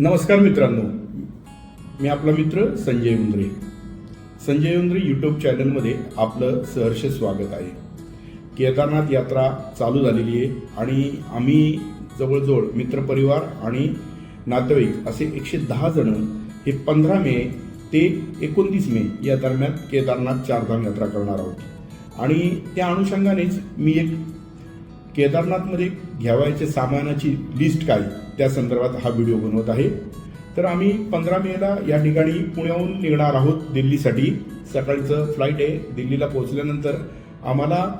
नमस्कार मित्रांनो. मी आपला मित्र संजय उंद्रे. संजय उंद्रे यूट्यूब चॅनलमध्ये आपलं सहर्ष स्वागत आहे. केदारनाथ यात्रा चालू झालेली आहे आणि आम्ही जवळजवळ मित्रपरिवार आणि नातेवाईक असे एकशे दहा जण हे पंधरा मे ते एकोणतीस मे या दरम्यान केदारनाथ चारधाम यात्रा करणार आहोत. आणि त्या अनुषंगानेच मी एक केदारनाथमध्ये घ्यावायच्या सामानाची लिस्ट काय त्या संदर्भात हा व्हिडिओ बनवत आहे. तर आम्ही पंधरा मेला या ठिकाणी पुण्याहून निघणार आहोत दिल्लीसाठी. सकाळचं फ्लाईट आहे. दिल्लीला पोहोचल्यानंतर आम्हाला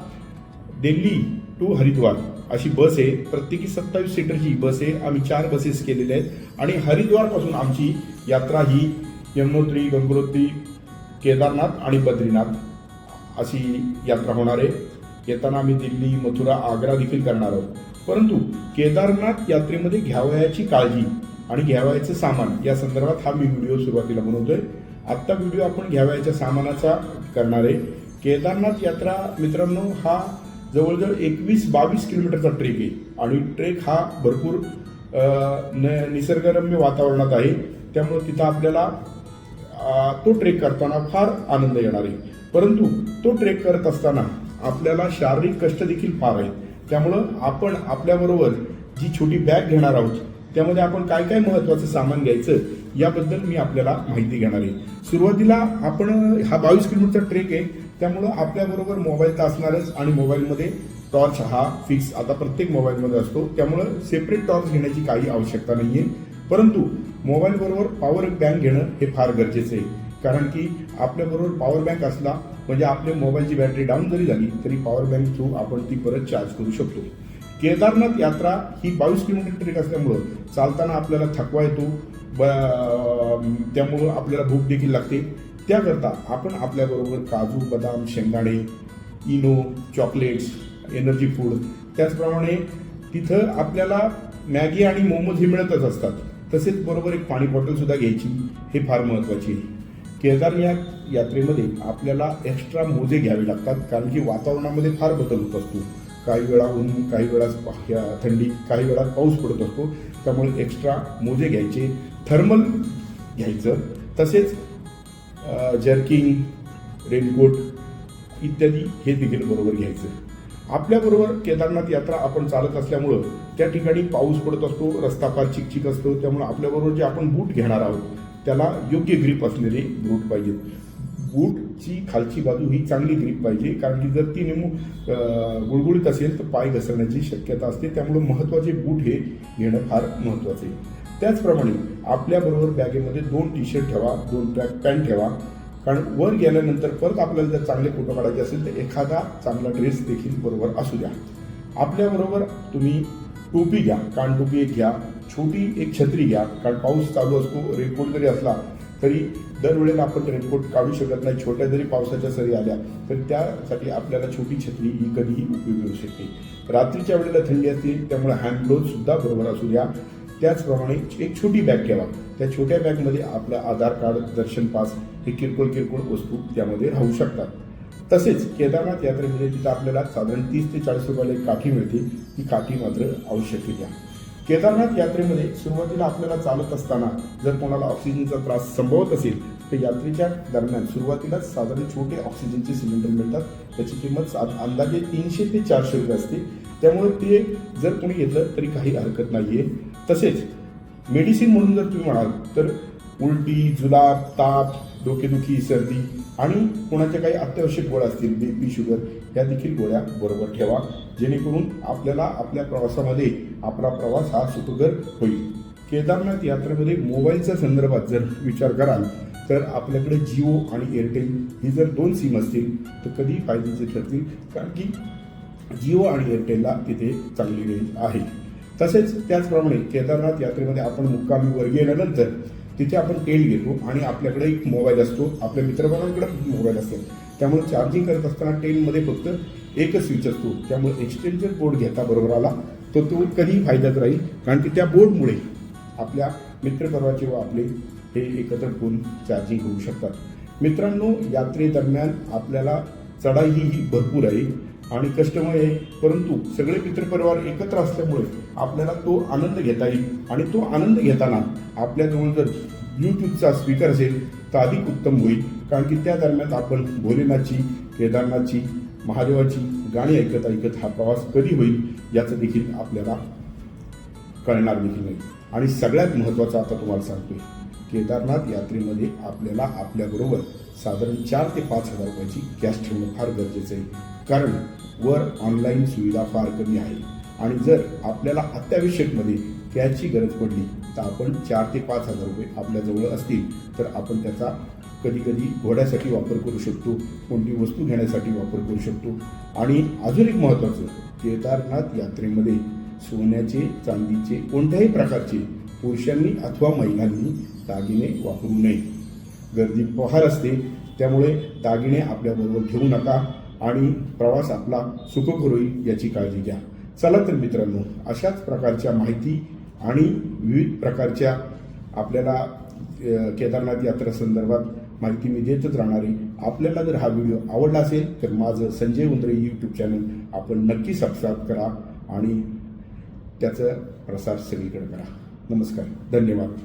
दिल्ली टू हरिद्वार अशी बस आहे. प्रत्येकी सत्तावीस सीटरची बस आहे. आम्ही चार बसेस केलेल्या आहेत. आणि हरिद्वारपासून आमची यात्रा ही यमुनोत्री गंगोत्री केदारनाथ आणि बद्रीनाथ अशी यात्रा होणार आहे. येताना आम्ही दिल्ली मथुरा आग्रा देखील करणार आहोत. परंतु केदारनाथ यात्रेमध्ये घ्यावयाची काळजी आणि घ्यावयाचं सामान या संदर्भात हा मी व्हिडिओ सुरुवातीला बनवतोय. आत्ता व्हिडिओ आपण घ्यावयाच्या सामानाचा करणार आहे. केदारनाथ यात्रा मित्रांनो हा जवळजवळ एकवीस बावीस किलोमीटरचा ट्रेक आहे आणि ट्रेक हा भरपूर न- निसर्गरम्य वातावरणात आहे. त्यामुळे तिथं आपल्याला तो ट्रेक करताना फार आनंद येणार आहे. परंतु तो ट्रेक करत असताना आपल्याला शारीरिक कष्ट देखील फार आहेत. त्यामुळं आपण आपल्याबरोबर जी छोटी बॅग घेणार आहोत त्यामध्ये आपण काय काय महत्वाचं सामान घ्यायचं याबद्दल मी आपल्याला माहिती घेणार आहे. सुरुवातीला आपण हा बावीस किलोमीटरचा ट्रेक आहे त्यामुळं आपल्याबरोबर मोबाईल तर असणारच आणि मोबाईलमध्ये टॉर्च हा फिक्स आता प्रत्येक मोबाईलमध्ये असतो. त्यामुळं सेपरेट टॉर्च घेण्याची काही आवश्यकता नाही आहे परंतु मोबाईलबरोबर पॉवर बँक घेणं हे फार गरजेचं आहे. कारण की आपल्याबरोबर पॉवर बँक असला म्हणजे आपल्या मोबाईलची बॅटरी डाऊन जरी झाली तरी पॉवर बँक थ्रू आपण ती परत चार्ज करू शकतो. केदारनाथ यात्रा ही बावीस किलोमीटर ट्रेक असल्यामुळं चालताना आपल्याला थकवा येतो ब- त्यामुळं आपल्याला भूक देखील लागते. त्याकरता आपण आपल्याबरोबर काजू बदाम शेंगदाणे इनो चॉकलेट्स एनर्जी फूड त्याचप्रमाणे तिथं आपल्याला मॅगी आणि मोमोज हे मिळतच असतात. तसेच बरोबर एक पाणी बॉटलसुद्धा घ्यायची हे फार महत्त्वाची आहे. केदारनाथ यात्रेमध्ये आपल्याला एक्स्ट्रा मोजे घ्यावे लागतात कारण की वातावरणामध्ये फार बदल होत असतो. काही वेळा ऊन काही वेळा ह्या थंडी काही वेळा पाऊस पडत असतो. त्यामुळे एक्स्ट्रा मोजे घ्यायचे थर्मल घ्यायचं. तसेच जर्किंग रेनकोट इत्यादी हे देखील बरोबर घ्यायचं. आपल्याबरोबर केदारनाथ यात्रा आपण चालत असल्यामुळं त्या ठिकाणी पाऊस पडत असतो रस्ता फार चिकचिक असतो. त्यामुळे आपल्याबरोबर जे आपण बूट घेणार आहोत त्याला योग्य ग्रीप असलेले बूट पाहिजेत. बूटची खालची बाजू ही चांगली ग्रीप पाहिजे कारण की जर ती नेमू गुळगुळीत असेल तर पाय घसरण्याची शक्यता असते. त्यामुळे महत्त्वाचे बूट हे घेणं फार महत्त्वाचे आहे. त्याचप्रमाणे आपल्याबरोबर बॅगेमध्ये दोन टी शर्ट ठेवा दोन ट्रॅक पॅन्ट ठेवा. कारण वर गेल्यानंतर परत आपल्याला जर चांगले फोटो काढायचे असेल तर एखादा चांगला ड्रेस देखील बरोबर असू द्या. आपल्याबरोबर तुम्ही टोपी घ्या कान टोपी एक घ्या छोटी एक छत्री घ्या कारण पाऊस चालू असतो रेनकोट जरी असला तरी दरवेळेला आपण रेनकोट काढू शकत नाही. छोट्या जरी पावसाच्या सरी आल्या तर त्यासाठी आपल्याला छोटी छत्री ही कधीही उपयोगी होऊ शकते. रात्रीच्या वेळेला थंडी असते त्यामुळे हँडग्लोजसुद्धा बरोबर असू द्या. त्याचप्रमाणे एक छोटी बॅग ठेवा त्या छोट्या बॅगमध्ये आपलं आधार कार्ड दर्शन पास हे किरकोळ किरकोळ वस्तू त्यामध्ये राहू शकतात. तसेच केदारनाथ यात्रेमध्ये तिथं आपल्याला साधारण तीस ते चाळीस रुपयाला एक काठी मिळते. ती काठी मात्र आवश्यक घ्या केदारनाथ यात्रेमध्ये सुरुवातीला आपल्याला चालत असताना जर कोणाला ऑक्सिजनचा त्रास संभवत असेल तर यात्रेच्या दरम्यान सुरुवातीलाच साधारण छोटे ऑक्सिजनचे सिलेंडर मिळतात. त्याची किंमत अंदाजे तीनशे ते चारशे रुपये असते. त्यामुळे ते जर कोणी घेतलं तरी काही हरकत नाही आहे तसेच मेडिसिन म्हणून जर तुम्ही म्हणाल तर उलटी जुलाब ताप डोकेदुखी सर्दी आणि कोणाच्या काही अत्यावश्यक गोळ्या असतील बी पी शुगर या देखील गोळ्या बरोबर ठेवा. जेणेकरून आपल्याला आपल्या प्रवासामध्ये आपला प्रवास हा सुखकर होईल. केदारनाथ यात्रेमध्ये मोबाईलच्या संदर्भात जर विचार कराल तर आपल्याकडे जिओ आणि एअरटेल ही जर दोन सिम असतील तर कधी फायद्याचे ठरतील कारण की जिओ आणि एअरटेलला तिथे चांगली रेंज आहे. तसेच त्याचप्रमाणे केदारनाथ यात्रेमध्ये आपण मुक्कामीवर गेल्यानंतर तिथे आपण तेल घेतो आणि आपल्याकडे एक मोबाईल असतो. आपल्या मित्रबांकडे मोबाईल असतो. त्यामुळे चार्जिंग करत असताना टेनमध्ये फक्त एकच स्विच असतो. त्यामुळे एक्सटेन्शन बोर्ड घेता बरोबर आला तर तो कधीही फायद्यात राहील. कारण की त्या बोर्डमुळे आपल्या मित्रपर्वाचे व आपले हे एकत्र होऊन चार्जिंग होऊ शकतात. मित्रांनो यात्रेदरम्यान आपल्याला चढाई ही भरपूर आहे. आणि कष्टमय आहे. परंतु सगळे मित्रपरिवार एकत्र असल्यामुळे आपल्याला तो आनंद घेता येईल. आणि तो आनंद घेताना आपल्याजवळ जर ब्लूटूथचा स्पीकर असेल तर अधिक उत्तम होईल. कारण की त्या दरम्यान आपण भोलेनाथची केदारनाथची महादेवाची गाणी ऐकत ऐकत हा प्रवास कधी होईल याचं देखील आपल्याला कळणार देखील नाही. आणि सगळ्यात महत्त्वाचं आता तुम्हाला सांगतोय केदारनाथ यात्रेमध्ये आपल्याला आपल्याबरोबर साधारण चार ते पाच हजार रुपयाची कॅश ठेवणं फार गरजेचं आहे. कारण वर ऑनलाईन सुविधा फार कमी आहे. आणि जर आपल्याला अत्यावश्यकमध्ये कॅशची गरज पडली तर आपण चार ते पाच हजार रुपये आपल्याजवळ असतील तर आपण त्याचा कधी कधी घोड्यासाठी वापर करू शकतो कोणती वस्तू घेण्यासाठी वापर करू शकतो. आणि अजून एक महत्त्वाचं केदारनाथ यात्रेमध्ये सोन्याचे चांदीचे कोणत्याही प्रकारचे पुरुषांनी अथवा महिलांनी दागिने वापरू नये. गर्दी पहार असते त्यामुळे दागिने आपल्याबरोबर घेऊ नका. आणि प्रवास आपला सुखकर होईल याची काळजी घ्या. चला तर मित्रांनो अशाच प्रकारच्या माहिती आणि विविध प्रकारच्या आपल्याला केदारनाथ यात्रा संदर्भात माहिती मी देतच राहणार आहे. आपल्याला जर हा व्हिडिओ आवडला असेल तर माझं संजय उंद्रे यूट्यूब चॅनल आपण नक्की सबस्क्राईब करा आणि त्याचा प्रसार सगळीकडे करा. नमस्कार धन्यवाद.